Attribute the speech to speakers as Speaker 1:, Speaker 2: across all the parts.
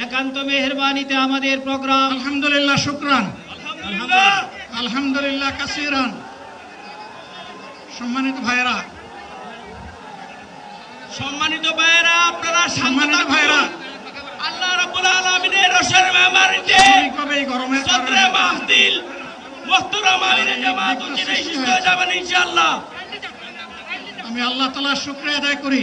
Speaker 1: একান্ত মেহরবানিতে আমাদের প্রোগ্রাম।
Speaker 2: আলহামদুলিল্লাহ শুক্রান। আলহামদুলিল্লাহ। কাসিরান। সম্মানিত ভাইরা
Speaker 3: সম্মানিত ভাইয়েরা আপনারা
Speaker 2: সম্মানিত ভাইরা
Speaker 3: আল্লাহ রাব্বুল আলামিনের রসের মেহমানিতে
Speaker 2: গরমের
Speaker 3: সদরে মাহদিল মোহতরম আমিনের জামাত উচিত সুস্থ যাবেন ইনশাআল্লাহ।
Speaker 2: আমি আল্লাহ তালার শুক্রিয়া আদায় করি।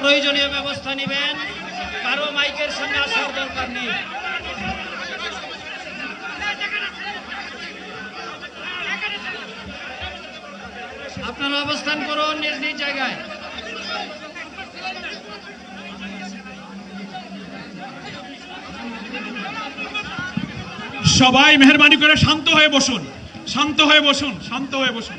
Speaker 1: প্রয়োজনীয় ব্যবস্থা নেবেন। কারও মাইকের সঙ্গে আসার দরকার নেই। আপনারা অবস্থান করুন নিজ নিজ জায়গায়।
Speaker 4: সবাই মেহরবানি করে শান্ত হয়ে বসুন। শান্ত হয়ে বসুন, শান্ত হয়ে বসুন।